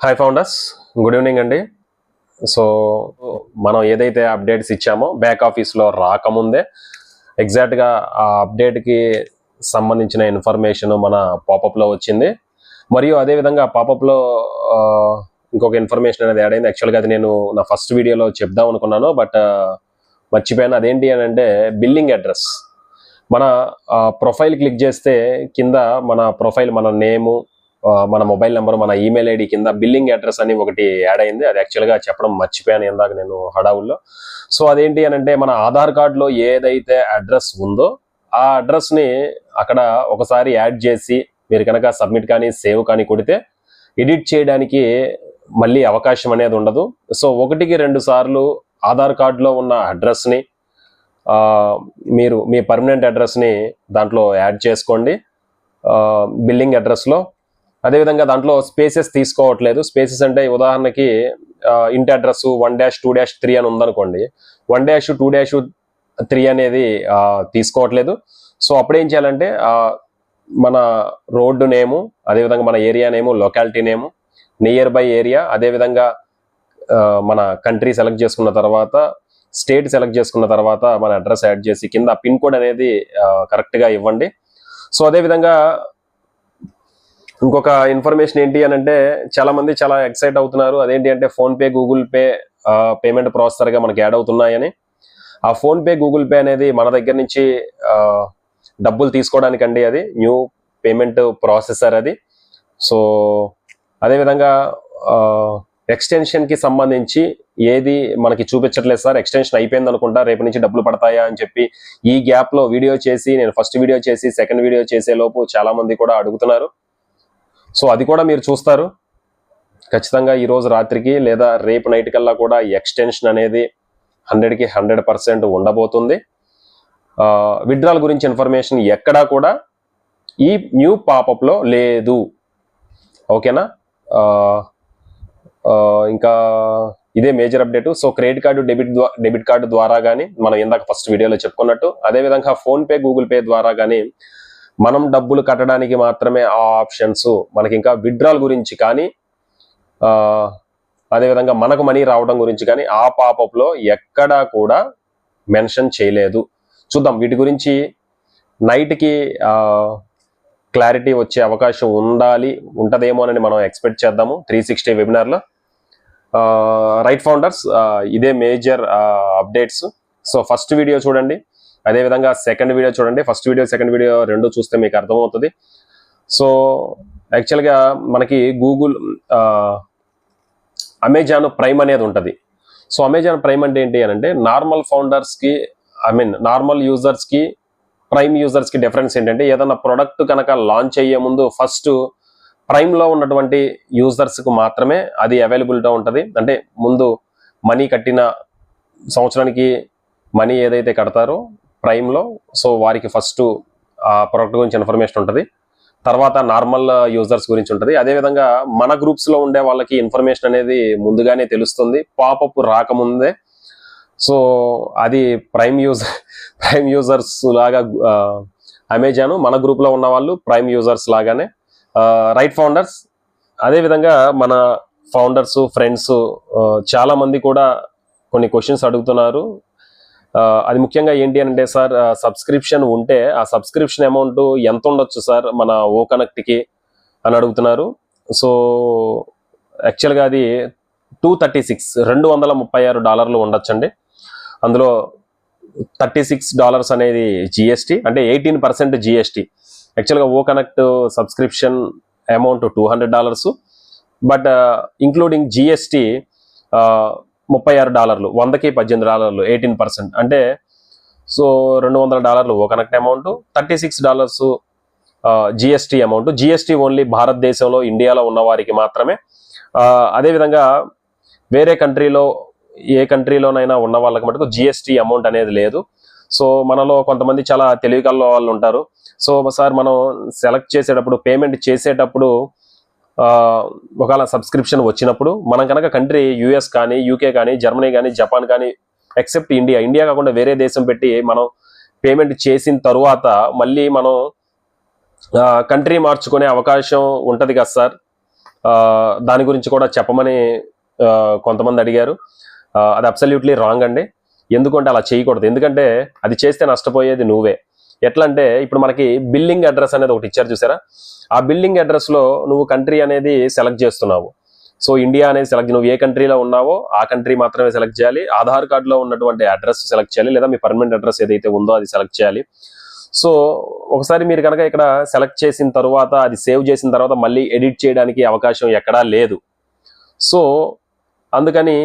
Hi founders good evening అండి so మనం ఏదైతే అప్డేట్స్ ఇచ్చామో బ్యాక్ ఆఫీస్లో రాకముందే ఎగ్జాక్ట్గా ఆ అప్డేట్కి సంబంధించిన ఇన్ఫర్మేషన్ మన పాపప్లో వచ్చింది. మరియు అదేవిధంగా పాపప్లో ఇంకొక ఇన్ఫర్మేషన్ అనేది యాడ్ అయింది. యాక్చువల్గా అది నేను నా ఫస్ట్ వీడియోలో చెప్దాం అనుకున్నాను బట్ మర్చిపోయాను. అదేంటి అని అంటే బిల్లింగ్ అడ్రస్ మన ప్రొఫైల్ క్లిక్ చేస్తే కింద మన ప్రొఫైల్ మన నేము మన మొబైల్ నెంబర్ మన ఈమెయిల్ ఐడి కింద బిల్లింగ్ అడ్రస్ అని ఒకటి యాడ్ అయింది. అది యాక్చువల్గా చెప్పడం మర్చిపోయాను ఇందాక నేను హడావుల్లో. సో అదేంటి అని అంటే మన ఆధార్ కార్డులో ఏదైతే అడ్రస్ ఉందో ఆ అడ్రస్ని అక్కడ ఒకసారి యాడ్ చేసి మీరు కనుక సబ్మిట్ కానీ సేవ్ కానీ కొడితే ఎడిట్ చేయడానికి మళ్ళీ అవకాశం అనేది ఉండదు. సో ఒకటికి రెండు సార్లు ఆధార్ కార్డులో ఉన్న అడ్రస్ని మీరు మీ పర్మనెంట్ అడ్రస్ని దాంట్లో యాడ్ చేసుకోండి. బిల్లింగ్ అడ్రస్లో అదేవిధంగా దాంట్లో స్పేసెస్ తీసుకోవట్లేదు. స్పేసెస్ అంటే ఉదాహరణకి ఇంటి address one dash two dash three అని ఉందనుకోండి. One dash two dash three అనేది తీసుకోవట్లేదు. సో అప్పుడు ఏం చేయాలంటే మన రోడ్డు నేము అదేవిధంగా మన area name locality name near by area అదేవిధంగా మన కంట్రీ సెలెక్ట్ చేసుకున్న తర్వాత స్టేట్ సెలెక్ట్ చేసుకున్న తర్వాత మన అడ్రస్ యాడ్ చేసి కింద పిన్ కోడ్ అనేది కరెక్ట్గా ఇవ్వండి. సో అదేవిధంగా ఇంకొక ఇన్ఫర్మేషన్ ఏంటి అని అంటే చాలా మంది చాలా ఎక్సైట్ అవుతున్నారు. అదేంటి అంటే ఫోన్పే గూగుల్ పే పేమెంట్ ప్రాసెసర్గా మనకి యాడ్ అవుతున్నాయని. ఆ ఫోన్పే గూగుల్ పే అనేది మన దగ్గర నుంచి డబ్బులు తీసుకోవడానికండి అది. న్యూ పేమెంట్ ప్రాసెసర్ అది. సో అదేవిధంగా ఎక్స్టెన్షన్కి సంబంధించి ఏది మనకి చూపించట్లేదు సార్. ఎక్స్టెన్షన్ అయిపోయింది అనుకుంటా రేపు నుంచి డబ్బులు పడతాయా అని చెప్పి ఈ గ్యాప్లో వీడియో చేసి నేను ఫస్ట్ వీడియో చేసి సెకండ్ వీడియో చేసే లోపు చాలామంది కూడా అడుగుతున్నారు. సో అది కూడా మీరు చూస్తారు. ఖచ్చితంగా ఈరోజు రాత్రికి లేదా రేపు నైట్ కల్లా కూడా ఎక్స్టెన్షన్ అనేది హండ్రెడ్కి హండ్రెడ్ పర్సెంట్ ఉండబోతుంది. విడ్రాల్ గురించి ఇన్ఫర్మేషన్ ఎక్కడా కూడా ఈ న్యూ పాపప్లో లేదు. ఓకేనా? ఇంకా ఇదే major update. So credit card debit debit card ద్వారా కానీ మనం ఇందాక ఫస్ట్ వీడియోలో చెప్పుకున్నట్టు అదేవిధంగా ఫోన్పే గూగుల్ పే ద్వారా కానీ మనం డబ్బులు కట్టడానికి మాత్రమే ఆ ఆప్షన్స్ మనకి ఇంకా విడ్రాల్ గురించి కానీ అదేవిధంగా మనకు మనీ రావడం గురించి కానీ ఆ పాపప్లో ఎక్కడా కూడా మెన్షన్ చేయలేదు. చూద్దాం వీటి గురించి నైట్కి క్లారిటీ వచ్చే అవకాశం ఉండాలి ఉంటుందేమో అని మనం ఎక్స్పెక్ట్ చేద్దాము త్రీ సిక్స్టీ వెబినార్లో. రైట్ ఫౌండర్స్ ఇదే major updates. So first video చూడండి. అదేవిధంగా సెకండ్ వీడియో చూడండి. ఫస్ట్ వీడియో సెకండ్ వీడియో రెండు చూస్తే మీకు అర్థమవుతుంది. సో యాక్చువల్గా మనకి గూగుల్ అమెజాన్ ప్రైమ్ అనేది ఉంటుంది. సో అమెజాన్ ప్రైమ్ అంటే ఏంటి అని అంటే నార్మల్ ఫౌండర్స్కి ఐ మీన్ నార్మల్ యూజర్స్కి ప్రైమ్ యూజర్స్కి డిఫరెన్స్ ఏంటంటే ఏదైనా ప్రొడక్ట్ కనుక లాంచ్ అయ్యే ముందు ఫస్ట్ ప్రైమ్లో ఉన్నటువంటి యూజర్స్కి మాత్రమే అది అవైలబిలిటీ ఉంటుంది. అంటే ముందు మనీ కట్టిన సంవత్సరానికి మనీ ఏదైతే కడతారో ప్రైమ్లో సో వారికి ఫస్ట్ ఆ ప్రొడక్ట్ గురించి ఇన్ఫర్మేషన్ ఉంటుంది. తర్వాత నార్మల్ యూజర్స్ గురించి ఉంటుంది. అదేవిధంగా మన గ్రూప్స్లో ఉండే వాళ్ళకి ఇన్ఫర్మేషన్ అనేది ముందుగానే తెలుస్తుంది. పాపప్ రాకముందే. సో అది ప్రైమ్ యూజర్ ప్రైమ్ యూజర్స్ లాగా అమెజాన్ మన గ్రూప్లో ఉన్న వాళ్ళు ప్రైమ్ యూజర్స్ లాగానే. రైట్ ఫౌండర్స్ అదేవిధంగా మన ఫౌండర్స్ ఫ్రెండ్స్ చాలామంది కూడా కొన్ని క్వశ్చన్స్ అడుగుతున్నారు. అది ముఖ్యంగా ఏంటి అంటే సార్ సబ్స్క్రిప్షన్ ఉంటే ఆ సబ్స్క్రిప్షన్ అమౌంట్ ఎంత ఉండొచ్చు సార్ మన ఓ కనెక్ట్కి అని అడుగుతున్నారు. సో యాక్చువల్గా అది టూ థర్టీ సిక్స్ రెండు వందల ముప్పై ఆరు డాలర్లు ఉండొచ్చండి. అందులో థర్టీ సిక్స్ డాలర్స్ అనేది జిఎస్టీ అంటే ఎయిటీన్ పర్సెంట్ జిఎస్టీ యాక్చువల్గా ఓ connect subscription amount two hundred dollars. But including GST ముప్పై ఆరు డాలర్లు వందకి పద్దెనిమిది డాలర్లు ఎయిటీన్ పర్సెంట్. అంటే సో రెండు వందల డాలర్లు ఒక connect amount thirty six dollars GST amount. GST only భారతదేశంలో ఇండియాలో ఉన్న వారికి మాత్రమే అదేవిధంగా వేరే కంట్రీలో ఏ కంట్రీలోనైనా ఉన్న వాళ్ళకి మటుకు జిఎస్టీ అమౌంట్ అనేది లేదు. సో మనలో కొంతమంది చాలా తెలివికల్లో వాళ్ళు ఉంటారు. సో సార్ మనం సెలెక్ట్ చేసేటప్పుడు పేమెంట్ చేసేటప్పుడు ఒకవేళ సబ్స్క్రిప్షన్ వచ్చినప్పుడు మనం కనుక కంట్రీ యుఎస్ కానీ యూకే కానీ జర్మనీ కానీ జపాన్ కానీ ఎక్సెప్ట్ ఇండియా ఇండియా కాకుండా వేరే దేశం పెట్టి మనం పేమెంట్ చేసిన తరువాత మళ్ళీ మనం కంట్రీ మార్చుకునే అవకాశం ఉంటుంది కదా సార్ దాని గురించి కూడా చెప్పమని కొంతమంది అడిగారు. అది అబ్సల్యూట్లీ రాంగ్ అండి. ఎందుకంటే అలా చేయకూడదు. ఎందుకంటే అది చేస్తే నష్టపోయేది నువ్వే. ఎట్లా అంటే ఇప్పుడు మనకి బిల్లింగ్ అడ్రస్ అనేది ఒకటి ఇచ్చారు చూసారా? ఆ బిల్లింగ్ అడ్రస్లో నువ్వు కంట్రీ అనేది సెలెక్ట్ చేస్తున్నావు. సో ఇండియా అనేది సెలెక్ట్ నువ్వు ఏ కంట్రీలో ఉన్నావో ఆ కంట్రీ మాత్రమే సెలెక్ట్ చేయాలి. ఆధార్ కార్డులో ఉన్నటువంటి అడ్రస్ సెలెక్ట్ చేయాలి లేదా మీ పర్మనెంట్ అడ్రస్ ఏదైతే ఉందో అది సెలెక్ట్ చేయాలి. సో ఒకసారి మీరు కనుక ఇక్కడ సెలెక్ట్ చేసిన తర్వాత అది సేవ్ చేసిన తర్వాత మళ్ళీ ఎడిట్ చేయడానికి అవకాశం ఎక్కడా లేదు. సో అందుకని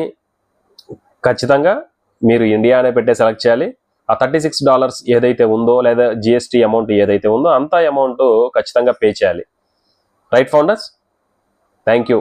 ఖచ్చితంగా మీరు ఇండియా అనే పెట్టే సెలెక్ట్ చేయాలి. ఆ థర్టీ సిక్స్ డాలర్స్ ఏదైతే ఉందో లేదా జిఎస్టీ అమౌంట్ ఏదైతే ఉందో అంత అమౌంట్ ఖచ్చితంగా పే చేయాలి. Right founders? Thank you